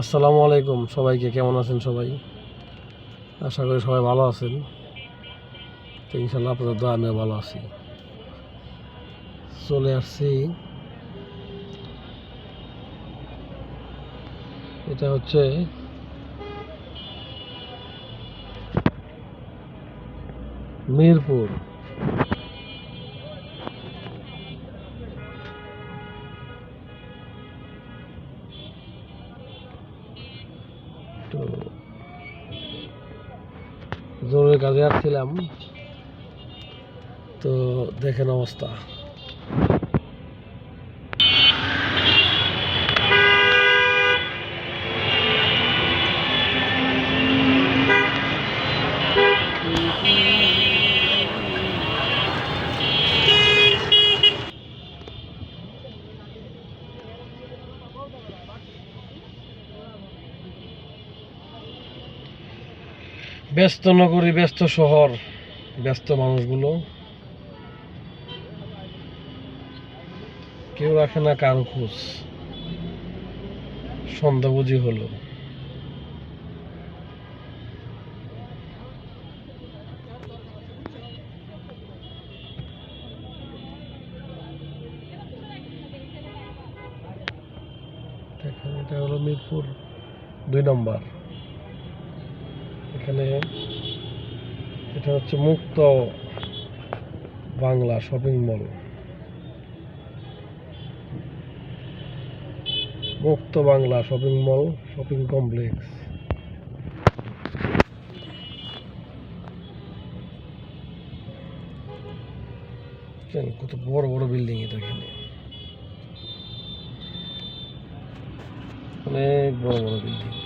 আসসালামু আলাইকুম। সবাইকে কেমন আছেন সবাই? আশা করি সবাই ভালো আছেন। তো ইনশাল্লাহ আপনাদের দোয়া আমিও ভালো আছি। চলে আসছি। এটা হচ্ছে মিরপুর। জরুরি ছিলাম তো দেখেন অবস্থা। ব্যস্ত নগরী, ব্যস্ত শহর, ব্যস্ত মানুষগুলো। কেউ রাখে না কারও খোঁজ। সন্ধ্যা বুঝি হলো এটা হলো মিরপুর দুই নম্বর। এখানে এটা হচ্ছে মুক্ত Bangla shopping mall. Mukta Bangla shopping mall, shopping complex. কত বড় বড় বিল্ডিং এটা এখানে। অনেক বড় বড় বিল্ডিং।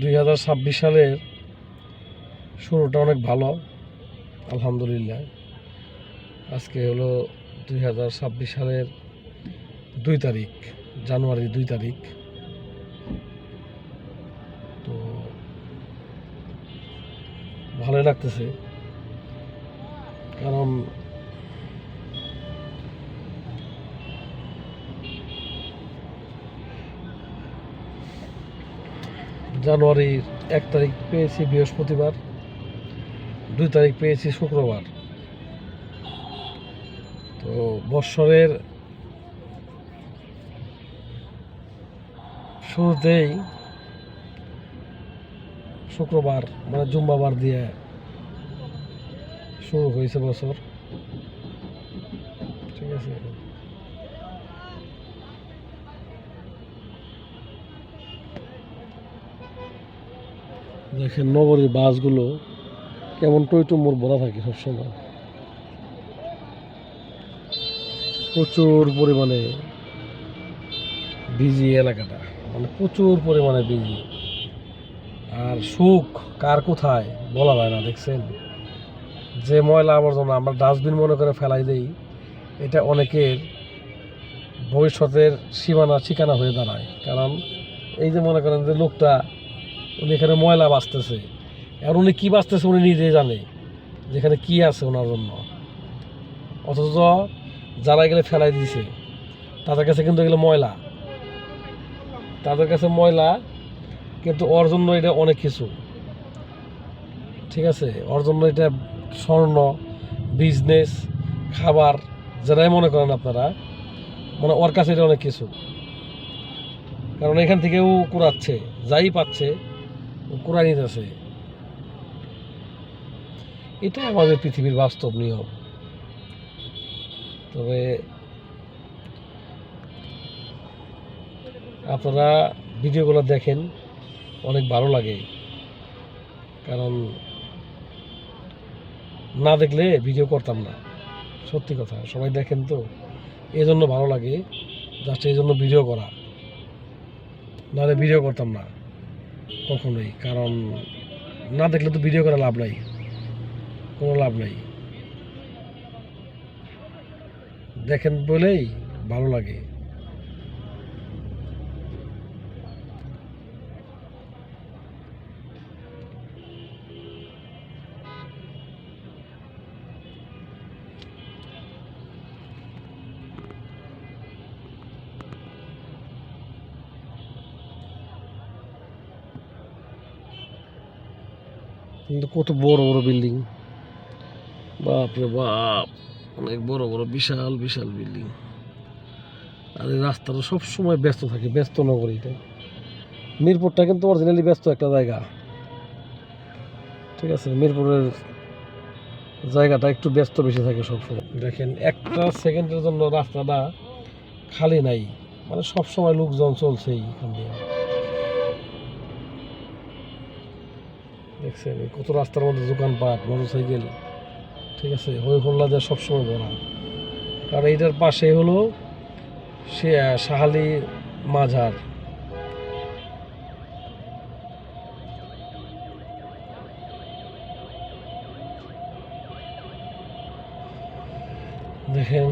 দুই হাজার ছাব্বিশ সালের শুরুটা অনেক ভালো, আলহামদুলিল্লাহ। আজকে হলো দুই হাজার ছাব্বিশ সালের দুই তারিখ জানুয়ারি দুই তারিখ। তো ভালোই লাগতেছে, কারণ জানুয়ারির এক তারিখ পেয়েছি বৃহস্পতিবার, দুই তারিখ পেয়েছি শুক্রবার। তো বৎসরের শুরুতেই শুক্রবার মানে জুম্বাবার দিয়ে শুরু হয়েছে বছর। ঠিক আছে? দেখেন নগরীর বাসগুলো কেমন টইটুম্বর ভরা থাকে সবসময়। প্রচুর পরিমাণে বিজি এলাকাটা মানে প্রচুর পরিমাণে বিজি। আর সুখ কার কোথায় বলা যায় না, দেখছেন? যে ময়লা আবর্জনা আমরা ডাস্টবিন মনে করে ফেলাই দেই, এটা অনেকের ভবিষ্যতের সীমানা, ঠিকানা হয়ে দাঁড়ায়। কারণ এই যে মনে করেন যে লোকটা উনি এখানে ময়লা বাঁচতেছে। আর উনি কী বাঁচতেছে উনি নিজেই জানে যেখানে কি আছে ওনার জন্য। অথচ যারা এগুলো ফেলাই দিয়েছে তাদের কাছে কিন্তু এগুলো ময়লা। তাদের কাছে ময়লা কিন্তু ওর জন্য এটা অনেক কিছু। ঠিক আছে? ওর জন্য এটা স্বর্ণ বিজনেস খাবার যারাই মনে করেন আপনারা মানে ওর কাছে এটা অনেক কিছু। কারণ এখান থেকেও কুড়াচ্ছে, যাই পাচ্ছে কুড়াই নিতেছে এটাই আমাদের পৃথিবীর বাস্তব নিয়ম। তবে আপনারা ভিডিওগুলো দেখেন, অনেক ভালো লাগে। কারণ না দেখলে ভিডিও করতাম না। সত্যি কথা, সবাই দেখেন তো। এই জন্য ভালো লাগে, জাস্ট এই জন্য ভিডিও করা। নাহলে ভিডিও করতাম না। কখনোই, কারণ না দেখলে তো ভিডিও করে লাভ নাই। কোনো লাভ নাই। দেখেন বলেই ভালো লাগে। কিন্তু কত বড় বড় বিল্ডিং। বাপরে বাপ, অনেক বড় বড় বিশাল বিশাল বিল্ডিং। আর এই রাস্তাটা সবসময় ব্যস্ত থাকে, ব্যস্ত নগরী এটা। মিরপুরটা কিন্তু অরিজিনালি ব্যস্ত একটা জায়গা। ঠিক আছে, মিরপুরের জায়গাটা একটু ব্যস্ত বেশি থাকে সবসময়। দেখেন, একটা সেকেন্ডের জন্য রাস্তাটা খালি নাই। মানে সবসময় লোকজন চলছেই এখান দিয়ে। দেখছেন কত রাস্তার মধ্যে দোকানপাট, মোটরসাইকেল, ঠিক আছে? হই হল্লা দিয়ে সবসময় ভরা আর এইটার পাশে হলো সে সাহালি মাঝার দেখেন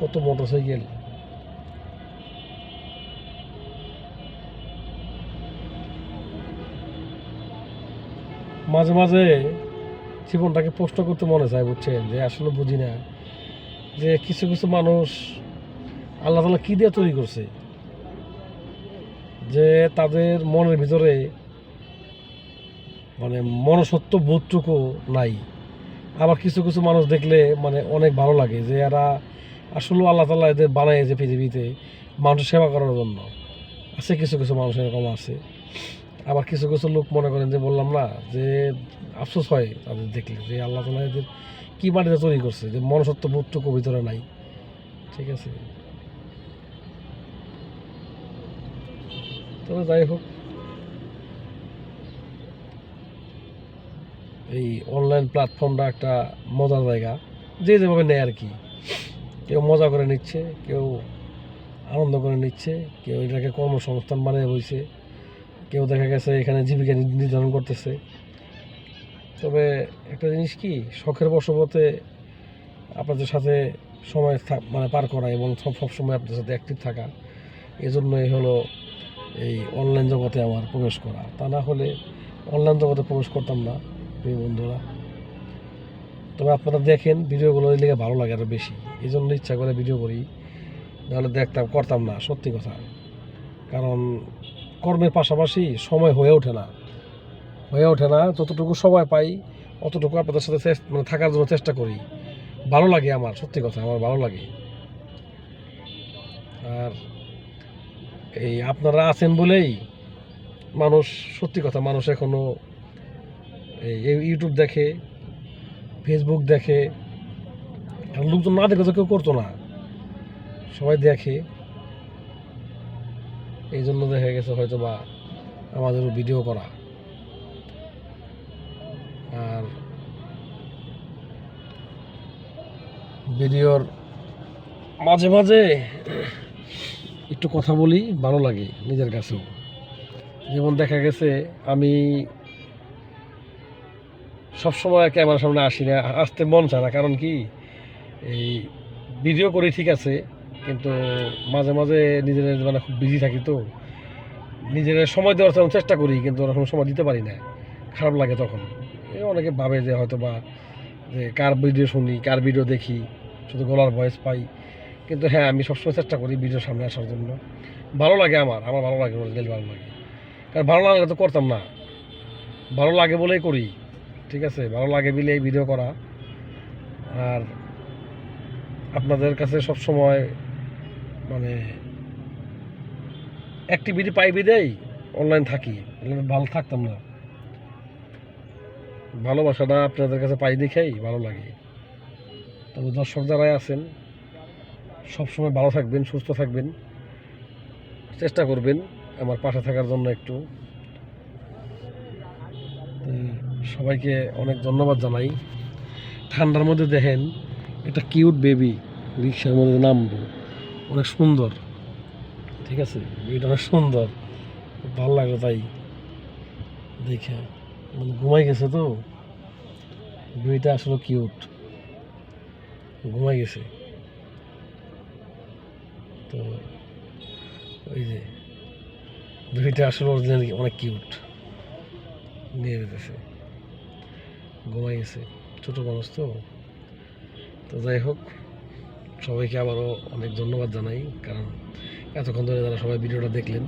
কত মোটরসাইকেল। মাঝে মাঝে জীবনটাকে প্রশ্ন করতে মনে চায়, বুঝছেন? যে আসলে বুঝি না। যে কিছু কিছু মানুষ আল্লাহ তালা কী দিয়ে তৈরি করছে? যে তাদের মনের ভিতরে মানে মনসত্ব বোধটুকু নাই। আবার কিছু কিছু মানুষ দেখলে মানে অনেক ভালো লাগে যে এরা আসলে আল্লাহ তালা এদের বানাইছে পৃথিবীতে মানুষের সেবা করার জন্য। আছে কিছু কিছু মানুষ এরকম আছে। আবার কিছু কিছু লোক মনে করেন যে বললাম না, যে আফসোস হয় তাদের দেখলে, যে আল্লাহ তালা এদের কী মাটিতে তৈরি করছে, যে মনসত্ব বোধটুকু ভিতরে নাই। ঠিক আছে? তবে যাই হোক, এই অনলাইন প্ল্যাটফর্মটা একটা মজার জায়গা। যে যেভাবে নেয় আর কি। কেউ মজা করে নিচ্ছে, কেউ আনন্দ করে নিচ্ছে, কেউ এটাকে কর্মসংস্থান বানিয়ে বইছে। কেউ দেখা গেছে এখানে জীবিকা নির্ধারণ করতেছে। তবে একটা জিনিস কি, শখের বশবতে আপনাদের সাথে সময় মানে পার করা এবং সব সব সময় আপনাদের সাথে অ্যাক্টিভ থাকা, এজন্যই হলো এই অনলাইন জগতে আমার প্রবেশ করা। তা না হলে অনলাইন জগতে প্রবেশ করতাম না, প্রিয় বন্ধুরা। তবে আপনারা দেখেন, ভিডিওগুলো লেগে ভালো লাগে আরও বেশি। এই জন্য ইচ্ছা করে ভিডিও করি, নাহলে দেখতাম, করতাম না, সত্যি কথা। কারণ কর্মের পাশাপাশি সময় হয়ে ওঠে না। হয়ে ওঠে না, যতটুকু সময় পাই, অতটুকু আপনাদের সাথে মানে থাকার জন্য চেষ্টা করি। ভালো লাগে আমার, সত্যি কথা, আমার ভালো লাগে। আর এই আপনারা আছেন বলেই মানুষ, সত্যি কথা, মানুষ এখনও এই ইউটিউব দেখে ফেসবুক দেখে লোকজন না দেখে তো কেউ করতো না। সবাই দেখে। এই জন্য দেখা গেছে হয়তো বা আমাদেরও ভিডিও করা। আর ভিডিওর মাঝে মাঝে একটু কথা বলি, ভালো লাগে নিজের কাছেও। যেমন দেখা গেছে, আমি সবসময় ক্যামেরার সামনে আসি না, আসতে মন চায় না। কারণ কি? এই ভিডিও করি ঠিক আছে কিন্তু মাঝে মাঝে নিজের মানে খুব বিজি থাকি তো। নিজের সময় দেওয়ার তেমন চেষ্টা করি, কিন্তু ওরকম সময় দিতে পারি না। খারাপ লাগে তখন। অনেকে ভাবে যে হয়তো বা যে কার ভিডিও শুনি, কার ভিডিও দেখি, শুধু গলার ভয়েস পাই। কিন্তু হ্যাঁ আমি সবসময় চেষ্টা করি ভিডিওর সামনে আসার জন্য। ভালো লাগে আমার আমার ভালো লাগে অরিজিনাল ভালো লাগে। কারণ ভালো লাগলে তো করতাম না। ভালো লাগে বলেই করি, ঠিক আছে? ভালো লাগে বলেই ভিডিও করা। আর আপনাদের কাছে সব সময় মানে অ্যাক্টিভিটি পাই বিদেই অনলাইন থাকি। ভালো থাকতাম না। ভালোবাসাটা আপনাদের কাছে পাই দেখেই ভালো লাগে। তবে দর্শক যারাই আছেন, সবসময় ভালো থাকবেন, সুস্থ থাকবেন। চেষ্টা করবেন আমার পাশে থাকার জন্য একটু। সবাইকে অনেক ধন্যবাদ জানাই। ঠান্ডার মধ্যে দেখেন, একটা কিউট বেবি রিক্সার মধ্যে নামবো। অনেক সুন্দর। ঠিক আছে? বেবিটা অনেক সুন্দর। ভালো লাগল তাই। দেখে। মানে ঘুমাই গেছে তো? বেবিটা আসলে কিউট ঘুমাই গেছে। তো ওই যে বেবিটা আসলে অরিজিনালি অনেক কিউট নিয়ে যেতেছে। ঘুমাই গেছে। ছোটো মানুষ তো। তো যাই হোক। সবাইকে আবারও অনেক ধন্যবাদ জানাই, কারণ এতক্ষণ ধরে যারা সবাই ভিডিওটা দেখলেন,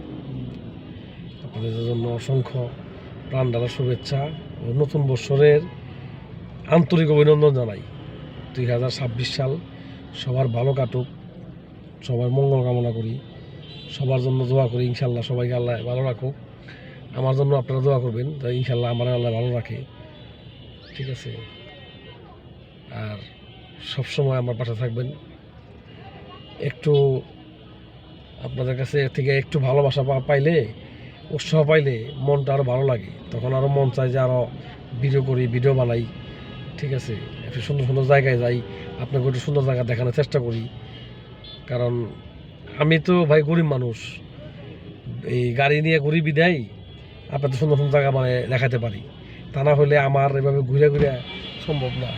আপনাদের জন্য অসংখ্য প্রাণ দ্বারা শুভেচ্ছা ও নতুন বৎসরের আন্তরিক অভিনন্দন জানাই। দুই হাজার ছাব্বিশ সাল সবার ভালো কাটুক, সবার মঙ্গল কামনা করি, সবার জন্য দোয়া করি, ইনশাল্লাহ সবাইকে আল্লাহ ভালো রাখুক। আমার জন্য আপনারা দোয়া করবেন তাই ইনশাল্লাহ আমার আল্লাহ ভালো রাখে। ঠিক আছে? আর সবসময় আমার পাশে থাকবেন। একটু আপনাদের কাছে থেকে একটু ভালোবাসা পাইলে, উৎসাহ পাইলে মনটা আরও ভালো লাগে। তখন আরও মন চায় যে আরও ভিডিও করি ভিডিও বানাই। ঠিক আছে? একটু সুন্দর সুন্দর জায়গায় যাই। আপনাকে একটু সুন্দর জায়গা দেখানোর চেষ্টা করি। কারণ আমি তো ভাই গরিব মানুষ। এই গাড়ি নিয়ে ঘুরি বিদায় তো সুন্দর সুন্দর জায়গা মানে দেখাতে পারি। তা না হলে আমার এভাবে ঘুরে ঘুরে সম্ভব না।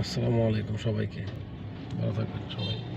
আসসালামু আলাইকুম সবাইকে। ভালো থাকবেন সবাই।